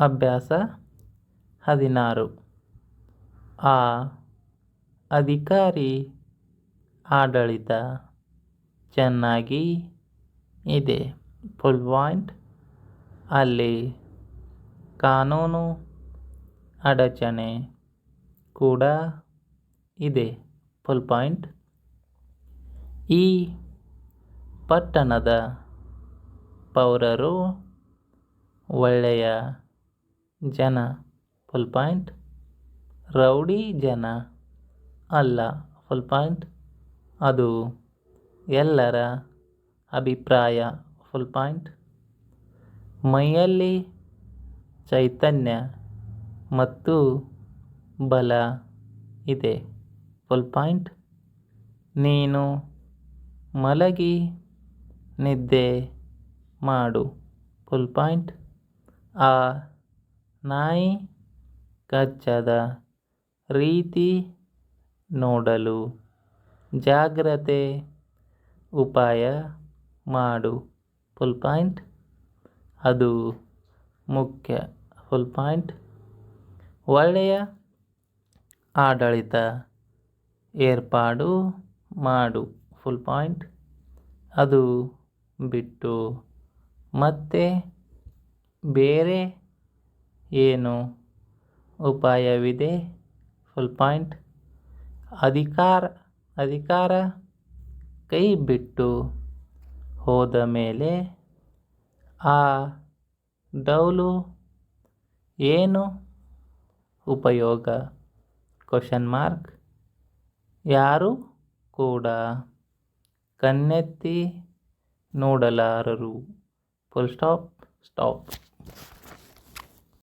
ಅಭ್ಯಾಸ ಹದಿನಾರು. ಆ ಅಧಿಕಾರಿ ಆಡಳಿತ ಚೆನ್ನಾಗಿ ಇದೆ. ಫುಲ್ ಪಾಯಿಂಟ್ ಅಲ್ಲಿ ಕಾನೂನು ಅಡಚಣೆ ಕೂಡ ಇದೆ. ಫುಲ್ ಪಾಯಿಂಟ್ ಈ ಪಟ್ಟಣದ ಪೌರರು ಒಳ್ಳೆಯ ಜನ ಫುಲ್ ಪಾಯಿಂಟ್ ರೌಡಿ ಜನ ಅಲ್ಲ ಫುಲ್ ಪಾಯಿಂಟ್ ಅದು ಎಲ್ಲರ ಅಭಿಪ್ರಾಯ ಫುಲ್ ಪಾಯಿಂಟ್ ಮೈಯಲ್ಲಿ ಚೈತನ್ಯ ಮತ್ತು ಬಲ ಇದೆ ಫುಲ್ ಪಾಯಿಂಟ್ ನೀನು ಮಲಗಿ ನಿದ್ದೆ ಮಾಡು ಫುಲ್ ಪಾಯಿಂಟ್ ಆ ನಾಯಿ ಕಚ್ಚದ ರೀತಿ ನೋಡಲು ಜಾಗ್ರತೆ ಉಪಾಯ ಮಾಡು. ಫುಲ್ ಪಾಯಿಂಟ್ ಅದು ಮುಖ್ಯ. ಫುಲ್ ಪಾಯಿಂಟ್ ಒಳ್ಳೆಯ ಆಡಳಿತ ಏರ್ಪಾಡು ಮಾಡು. ಫುಲ್ ಪಾಯಿಂಟ್ ಅದು ಬಿಟ್ಟು ಮತ್ತೆ ಬೇರೆ ಏನು ಉಪಾಯವಿದೆ? ಫುಲ್ ಪಾಯಿಂಟ್ ಅಧಿಕಾರ ಅಧಿಕಾರ ಕೈ ಬಿಟ್ಟು ಹೋದ ಮೇಲೆ ಆ ಡೌಲು ಏನು? ಉಪಯೋಗ? ಕ್ವಶನ್ ಮಾರ್ಕ್ ಯಾರು ಕೂಡ ಕಣ್ಣೆತ್ತಿ ನೋಡಲಾರರು. Full stop stop